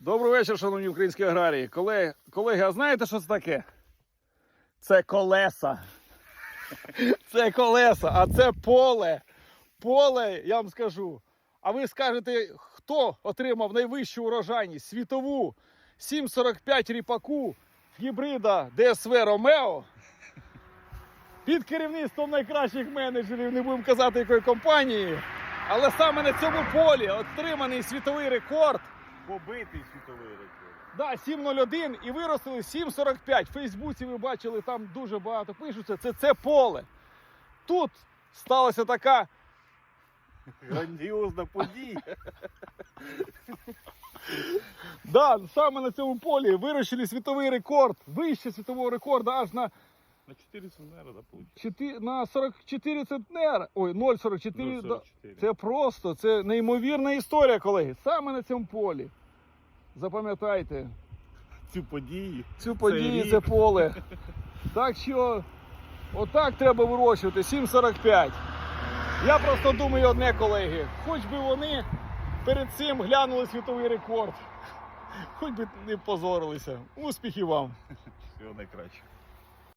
Добрий вечір, шановні українські аграрії. Колеги, колеги, а знаєте, що це таке? Це колеса. Це колеса, а це поле. Поле, я вам скажу. А ви скажете, хто отримав найвищу урожайність світову 7,45 ріпаку гібрида ДСВ Ромео? Під керівництвом найкращих менеджерів, не будемо казати якої компанії. Але саме на цьому полі отриманий світовий рекорд. Побитий світовий рекорд. Да, 7.01 і виростили 7.45. В Фейсбуці ви бачили, там дуже багато пишуться. Це це поле. Тут сталася така. Грандіозна подія. Да, саме на цьому полі вирощили світовий рекорд. Вище світового рекорду аж на, На 4 центнера, да? 4, на 44 центнера. Ой, 0,44. да. 0,44. Це просто, це неймовірна історія, колеги. Саме на цьому полі. Запам'ятайте. Цю подію. цю подію, це поле. Так що отак треба вирощувати 7,45. Я просто думаю одне, колеги, хоч би вони перед цим глянули світовий рекорд. Хоч би не позорилися. Успіхів вам! Всього найкращого.